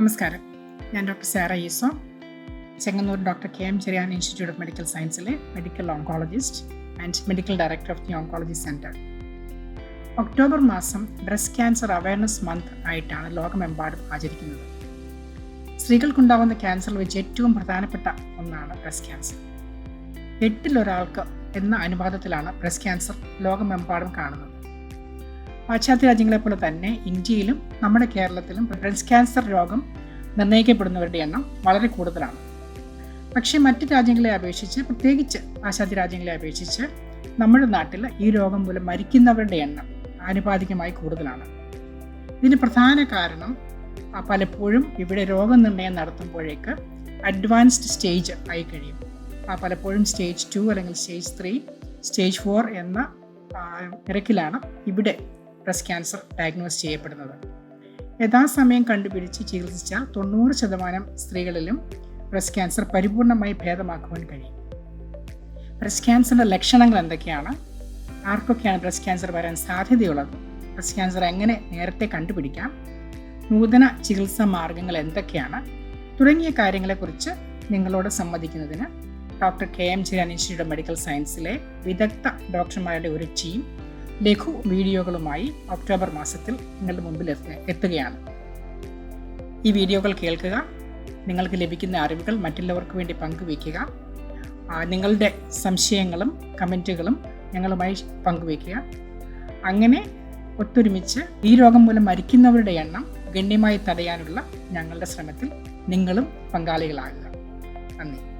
നമസ്കാരം. ഞാൻ doctor Sara Easo. Chengannur doctor K M Cherian institute of medical സയൻസിലെ medical oncologist and medical director of the oncology centre October മാസം breast cancer awareness month ആയിട്ടാണ് ലോകമെമ്പാടും ആചരിക്കുന്നത്. സ്ത്രീകൾക്കുണ്ടാകുന്ന ക്യാൻസറിൽ വെച്ച് ഏറ്റവും പ്രധാനപ്പെട്ട ഒന്നാണ് ബ്രസ്റ്റ് ക്യാൻസർ. എട്ടിലൊരാൾക്ക് എന്ന അനുപാതത്തിലാണ് ബ്രസ്റ്റ് ക്യാൻസർ ലോകമെമ്പാടും കാണുന്നത്. പാശ്ചാത്യ രാജ്യങ്ങളെ പോലെ തന്നെ ഇന്ത്യയിലും നമ്മുടെ കേരളത്തിലും ബ്രസ്റ്റ് ക്യാൻസർ രോഗം നിർണയിക്കപ്പെടുന്നവരുടെ എണ്ണം വളരെ കൂടുതലാണ്. പക്ഷേ മറ്റ് രാജ്യങ്ങളെ അപേക്ഷിച്ച് പ്രത്യേകിച്ച് പാശ്ചാത്യ രാജ്യങ്ങളെ അപേക്ഷിച്ച് നമ്മുടെ നാട്ടിൽ ഈ രോഗം മൂലം മരിക്കുന്നവരുടെ എണ്ണം ആനുപാതികമായി കൂടുതലാണ്. ഇതിന് പ്രധാന കാരണം പലപ്പോഴും ഇവിടെ രോഗനിർണയം നടത്തുമ്പോഴേക്ക് അഡ്വാൻസ്ഡ് സ്റ്റേജ് ആയി കഴിയും. പലപ്പോഴും സ്റ്റേജ് ടു അല്ലെങ്കിൽ സ്റ്റേജ് ത്രീ സ്റ്റേജ് ഫോർ എന്ന നിരക്കിലാണ് ഇവിടെ ബ്രസ്റ്റ് ക്യാൻസർ ഡയഗ്നോസ് ചെയ്യപ്പെടുന്നത്. യഥാസമയം കണ്ടുപിടിച്ച് ചികിത്സിച്ച തൊണ്ണൂറ് ശതമാനം സ്ത്രീകളിലും ബ്രസ്റ്റ് ക്യാൻസർ പരിപൂർണമായി ഭേദമാക്കുവാൻ കഴിയും. ബ്രസ്റ്റ് ക്യാൻസറിന്റെ ലക്ഷണങ്ങൾ എന്തൊക്കെയാണ്? ആർക്കൊക്കെയാണ് ബ്രസ്റ്റ് ക്യാൻസർ വരാൻ സാധ്യതയുള്ളത്? ബ്രസ്റ്റ് ക്യാൻസർ എങ്ങനെ നേരത്തെ കണ്ടുപിടിക്കാം? നൂതന ചികിത്സാ മാർഗങ്ങൾ എന്തൊക്കെയാണ്? തുടങ്ങിയ കാര്യങ്ങളെക്കുറിച്ച് നിങ്ങളോട് സംവദിക്കുന്നതിന് doctor K M Cherian institute of medical സയൻസിലെ വിദഗ്ധ ഡോക്ടർമാരുടെ ഒരു ടീം ലഘു വീഡിയോകളുമായി ഒക്ടോബർ മാസത്തിൽ നിങ്ങളുടെ മുമ്പിൽ എത്ത- എത്തുകയാണ്. ഈ വീഡിയോകൾ കേൾക്കുക നിങ്ങൾക്ക് ലഭിക്കുന്ന അറിവുകൾ മറ്റുള്ളവർക്ക് വേണ്ടി പങ്കുവയ്ക്കുക. നിങ്ങളുടെ സംശയങ്ങളും കമന്റുകളും ഞങ്ങളുമായി പങ്കുവയ്ക്കുക. അങ്ങനെ ഒത്തൊരുമിച്ച് ഈ രോഗം മൂലം മരിക്കുന്നവരുടെ എണ്ണം ഗണ്യമായി തടയാനുള്ള ഞങ്ങളുടെ ശ്രമത്തിൽ നിങ്ങളും പങ്കാളികളാകുക. നന്ദി.